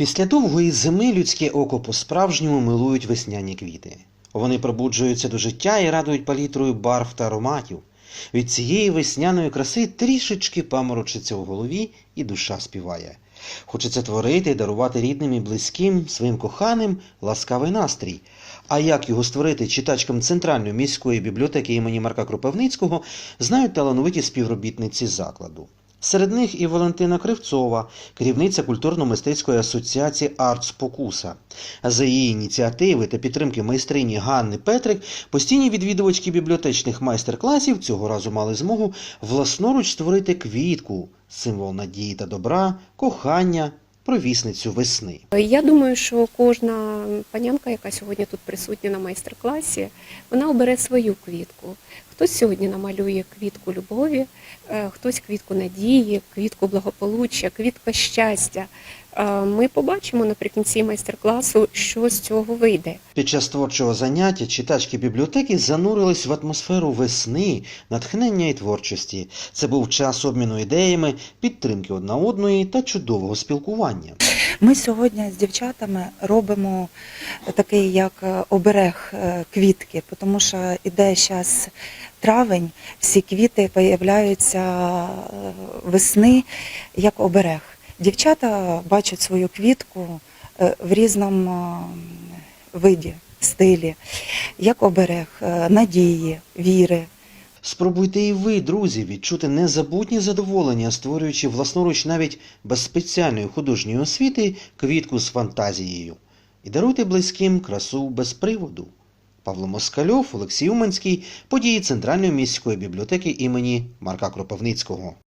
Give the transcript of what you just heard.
Після довгої зими людське око по-справжньому милують весняні квіти. Вони пробуджуються до життя і радують палітрою барв та ароматів. Від цієї весняної краси трішечки паморочиться у голові і душа співає. Хочеться творити дарувати рідним і близьким, своїм коханим ласкавий настрій. А як його створити читачкам Центральної міської бібліотеки імені Марка Кропивницького, знають талановиті співробітниці закладу. Серед них і Валентина Кривцова, керівниця культурно-мистецької асоціації Арт Спокуса. За її ініціативи та підтримки майстрині Ганни Петрик, постійні відвідувачки бібліотечних майстер-класів цього разу мали змогу власноруч створити квітку, символ надії та добра, кохання, провісницю весни. Я думаю, що кожна панянка, яка сьогодні тут присутня на майстер-класі, вона обере свою квітку. Хтось сьогодні намалює квітку любові, е, хтось квітку надії, квітку благополуччя, квітка щастя. Е, Ми побачимо наприкінці майстер-класу, що з цього вийде. Під час творчого заняття читачки бібліотеки занурились в атмосферу весни, натхнення і творчості. Це був час обміну ідеями, підтримки одна одної та чудового спілкування. Ми сьогодні з дівчатами робимо такий як е, оберег е, квітки, тому що іде зараз травень, всі квіти появляються е, весни як оберег. Дівчата бачать свою квітку в різному виді, стилі, як оберег надії, віри. Спробуйте і ви, друзі, відчути незабутні задоволення, створюючи власноруч навіть без спеціальної художньої освіти квітку з фантазією. І даруйте близьким красу без приводу. Павло Москальов, Олексій Уманський, події Центральної міської бібліотеки імені Марка Кропивницького.